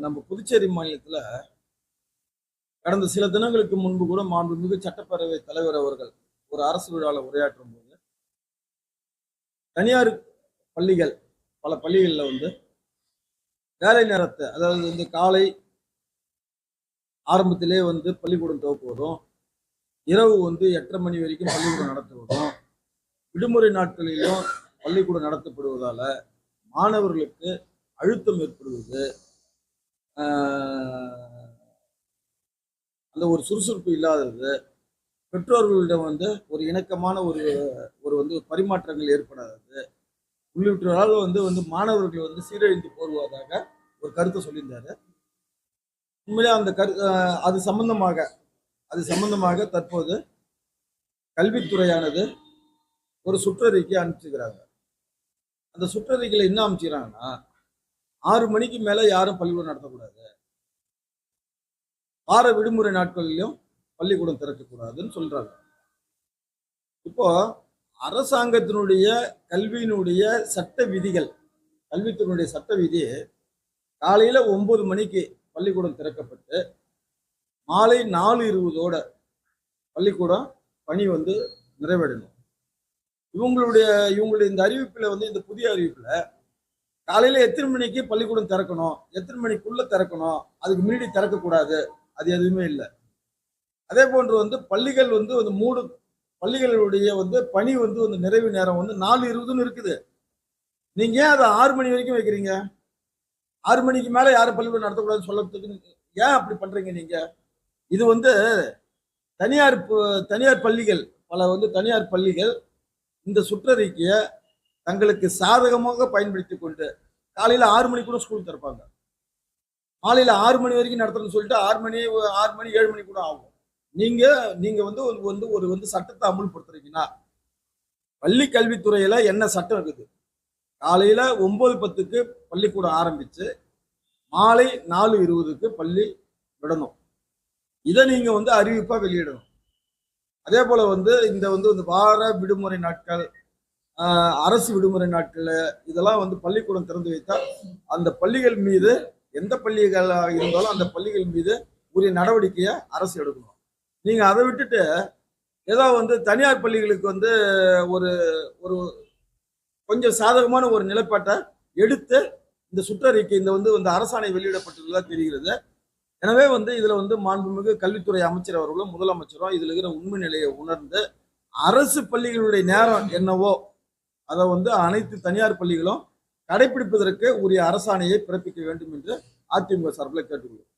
நம்ம புதுச்சேரி மாநிலத்துல கடந்த சில தினங்களுக்கு முன்பு கூட மாண்புமிகு சட்டப்பேரவை தலைவர் அவர்கள் ஒரு அரசு விழாவில் உரையாற்றும் போது தனியார் பள்ளிகள் பல பள்ளிகளில் வந்து வேலை நேரத்தை அதாவது வந்து காலை ஆரம்பத்திலே வந்து பள்ளிக்கூடம் துவக்குவதும் இரவு வந்து எட்டரை மணி வரைக்கும் பள்ளிக்கூடம் நடத்துவதும் விடுமுறை நாட்களிலும் பள்ளிக்கூடம் நடத்தப்படுவதால மாணவர்களுக்கு அழுத்தம் ஏற்படுவது அந்த ஒரு சுறுசுறுப்பு இல்லாதது பெற்றோர்களிடம் வந்து ஒரு இணக்கமான ஒரு ஒரு வந்து பரிமாற்றங்கள் ஏற்படாதது உள்ளிட்டவரால் வந்து வந்து மாணவர்கள் வந்து சீரழிந்து போடுவதாக ஒரு கருத்தை சொல்லியிருந்தாரு. உண்மையிலே அந்த கரு அது சம்பந்தமாக அது சம்பந்தமாக தற்போது கல்வித்துறையானது ஒரு சுற்றறிக்கை அனுப்பிச்சுக்கிறாங்க அந்த சுற்றறிக்கையில் என்ன அனுப்பிச்சுக்கிறாங்கன்னா ஆறு மணிக்கு மேல யாரும் பள்ளிக்கூடம் நடத்தக்கூடாது. வார விடுமுறை நாட்களிலும் பள்ளிக்கூடம் திறக்கக்கூடாதுன்னு சொல்றாங்க. இப்போ அரசாங்கத்தினுடைய கல்வியினுடைய சட்ட விதிகள் கல்வித்துறையினுடைய சட்ட விதி காலையில ஒன்பது மணிக்கு பள்ளிக்கூடம் திறக்கப்பட்டு மாலை நாலு இருபதோட பள்ளிக்கூடம் பணி வந்து நிறைவேறணும். இவங்களுடைய இவங்களுடைய இந்த அறிவிப்புல வந்து இந்த புதிய அறிவிப்புல காலையில எத்தனை மணிக்கு பள்ளிக்கூடம் திறக்கணும்? எத்தனை மணிக்குள்ள திறக்கணும்? அதுக்கு முன்னாடி திறக்கக்கூடாது. அது எதுவுமே இல்லை. அதே போன்று வந்து பள்ளிகள் வந்து வந்து மூடு பள்ளிகளுடைய வந்து பணி வந்து வந்து நிறைவு நேரம் வந்து நாலு இருபதுன்னு இருக்குது. நீங்க ஏன் அதை ஆறு மணி வரைக்கும் வைக்கிறீங்க? ஆறு மணிக்கு மேலே யாரும் பள்ளிக்கூடம் நடத்தக்கூடாதுன்னு சொல்லறதுக்கு ஏன் அப்படி பண்றீங்க நீங்க? இது வந்து தனியார் தனியார் பள்ளிகள் பல வந்து தனியார் பள்ளிகள் இந்த சுற்றறிக்கையை தங்களுக்கு சாதகமாக பயன்படுத்தி கொண்டு காலையில் ஆறு மணி கூட ஸ்கூல் திறப்பாங்க. மாலையில் ஆறு மணி வரைக்கும் நடத்துறதுன்னு சொல்லிட்டு ஆறு மணி ஆறு மணி ஏழு மணி கூட ஆகும். நீங்கள் நீங்கள் வந்து ஒரு வந்து ஒரு வந்து சட்டத்தை அமுல்படுத்துறீங்கன்னா பள்ளி கல்வித்துறையில் என்ன சட்டம் இருக்குது? காலையில் ஒம்பது பத்துக்கு பள்ளிக்கூடம் ஆரம்பித்து மாலை நாலு இருபதுக்கு பள்ளி விடணும். இதை நீங்கள் வந்து அறிவிப்பாக வெளியிடணும். அதே போல் வந்து இந்த வந்து இந்த வார விடுமுறை நாட்கள் அரசு விடுமுறை நாட்களில் இதெல்லாம் வந்து பள்ளிக்கூடம் திறந்து வைத்தால் அந்த பள்ளிகள் மீது எந்த பள்ளிகளாக இருந்தாலும் அந்த பள்ளிகள் மீது உரிய நடவடிக்கையை அரசு எடுக்கணும். நீங்கள் அதை விட்டுட்டு ஏதோ வந்து தனியார் பள்ளிகளுக்கு வந்து ஒரு ஒரு கொஞ்சம் சாதகமான ஒரு நிலைப்பாட்டை எடுத்து இந்த சுற்றறிக்கை இந்த வந்து இந்த அரசாணை வெளியிடப்பட்டுள்ளதாக தெரிகிறது. எனவே வந்து இதில் வந்து மாண்புமிகு கல்வித்துறை அமைச்சர் அவர்களும் முதலமைச்சரும் இதில் இருக்கிற உண்மை நிலையை உணர்ந்து அரசு பள்ளிகளுடைய நேரம் என்னவோ அதை வந்து அனைத்து தனியார் பள்ளிகளும் கடைபிடிப்பதற்கு உரிய அரசாணையை பிறப்பிக்க வேண்டும் என்று அதிமுக சார்பில் கேட்டுக்கொள்கிறோம்.